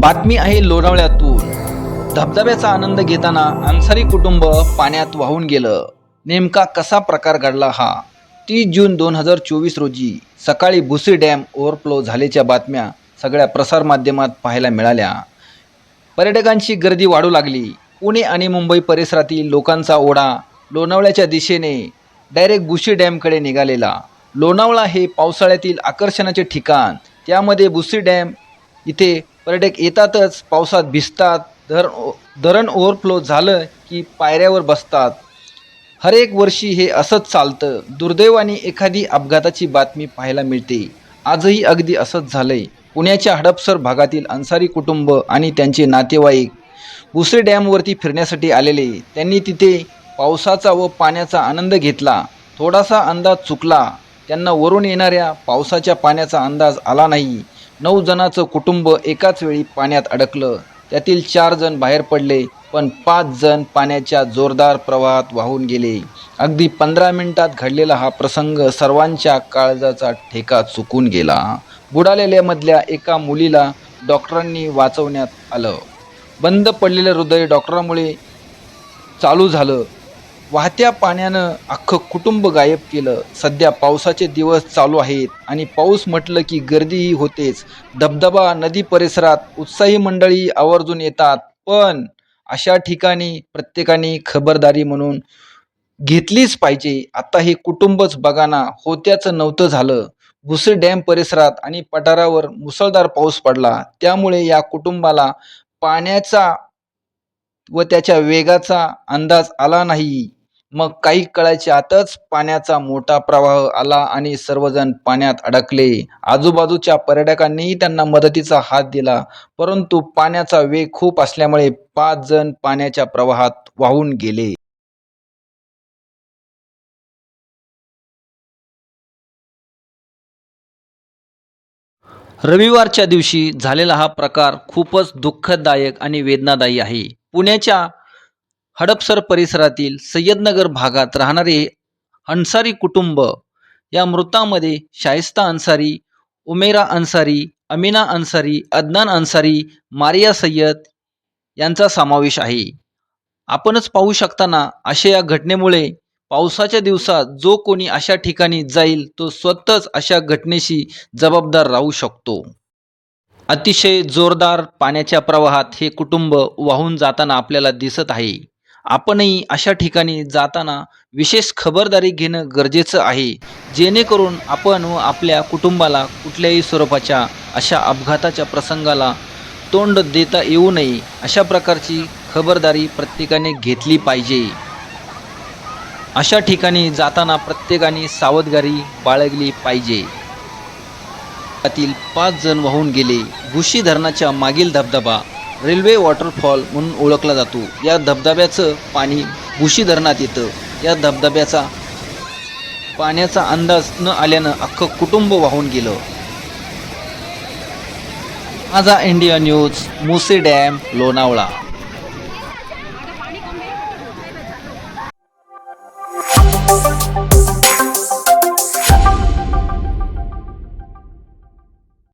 बातमी आहे लोणावळ्यातून धबधब्याचा आनंद घेताना अन्सारी कुटुंब पाण्यात वाहून गेलं. नेमका कसा प्रकार घडला हा? तीस जून दोन हजार चोवीस रोजी सकाळी भुसी डॅम ओव्हरफ्लो झाल्याच्या बातम्या सगळ्या प्रसारमाध्यमात पाहायला मिळाल्या. पर्यटकांची गर्दी वाढू लागली. पुणे आणि मुंबई परिसरातील लोकांचा ओढा लोणावळ्याच्या दिशेने डायरेक्ट बुशी डॅमकडे निघालेला. लोणावळा हे पावसाळ्यातील आकर्षणाचे ठिकाण. त्यामध्ये भुसी डॅम इथे पर्यटक येतातच पावसात भिजतात धरण धरण ओव्हरफ्लो झालं की पायऱ्यावर बसतात. हर एक वर्षी हे असंच चालतं. दुर्दैवाने एखादी अपघाताची बातमी पाहायला मिळते. आजही अगदी असंच झालंय. पुण्याच्या हडपसर भागातील अन्सारी कुटुंब आणि त्यांचे नातेवाईक भुसरे डॅमवरती फिरण्यासाठी आलेले. त्यांनी तिथे पावसाचा व पाण्याचा आनंद घेतला. थोडासा अंदाज चुकला. त्यांना वरून येणाऱ्या पावसाच्या पाण्याचा अंदाज आला नाही. नऊ जणांचं कुटुंब एकाच वेळी पाण्यात अडकलं. त्यातील चार जण बाहेर पडले पण पाच जण पाण्याच्या जोरदार प्रवाहात वाहून गेले. अगदी पंधरा मिनिटात घडलेला हा प्रसंग सर्वांच्या काळजाचा ठेका चुकून गेला. बुडालेल्यामधल्या एका मुलीला डॉक्टरांनी वाचवण्यात आलं. बंद पडलेलं हृदय डॉक्टरांमुळे चालू झालं. वाहत्या पाण्यानं अख्खं कुटुंब गायब केलं. सध्या पावसाचे दिवस चालू आहेत आणि पाऊस म्हटलं की गर्दीही होतेच. धबधबा नदी परिसरात उत्साही मंडळी आवर्जून येतात. पण अशा ठिकाणी प्रत्येकाने खबरदारी म्हणून घेतलीच पाहिजे. आता हे कुटुंबच बघाना होत्याचं नव्हतं झालं. भुसे डॅम परिसरात आणि पठारावर मुसळधार पाऊस पडला. त्यामुळे या कुटुंबाला पाण्याचा व त्याच्या वेगाचा अंदाज आला नाही. मग काही कळायच्या आतच पाण्याचा मोठा प्रवाह आला आणि सर्वजण पाण्यात अडकले. आजूबाजूच्या पर्यटकांनीही त्यांना मदतीचा हात दिला परंतु पाण्याचा वेग खूप असल्यामुळे पाच जण पाण्याच्या प्रवाहात वाहून गेले. रविवारच्या दिवशी झालेला हा प्रकार खूपच दुःखदायक आणि वेदनादायी आहे. पुण्याच्या हडपसर परिसरातील सय्यदनगर भागात राहणारे अन्सारी कुटुंब या मृतामध्ये शाहिस्ता अन्सारी उमेरा अन्सारी अमिना अन्सारी अदनान अन्सारी मारिया सय्यद यांचा समावेश आहे. आपणच पाहू शकताना अशा या घटनेमुळे पावसाच्या दिवसात जो कोणी अशा ठिकाणी जाईल तो स्वतःच अशा घटनेशी जबाबदार राहू शकतो. अतिशय जोरदार पाण्याच्या प्रवाहात हे कुटुंब वाहून जाताना आपल्याला दिसत आहे. आपणही अशा ठिकाणी जाताना विशेष खबरदारी घेणं गरजेचं आहे. जेणेकरून आपण व आपल्या कुटुंबाला कुठल्याही स्वरूपाच्या अशा अपघाताच्या प्रसंगाला तोंड देता येऊ नये अशा प्रकारची खबरदारी प्रत्येकाने घेतली पाहिजे. अशा ठिकाणी जाताना प्रत्येकाने सावधगारी बाळगली पाहिजे. त्यातील पाच जण वाहून गेले. भुशी धरणाच्या मागील धबधबा रेल्वे वॉटरफॉल म्हणून ओळखला जातो. या धबधब्याचं पाणी भुशी धरणात येतं. या धबधब्याचा पाण्याचा अंदाज न आल्यानं अख्खं कुटुंब वाहून गेलं. माझा India news Mose dam Lonavala.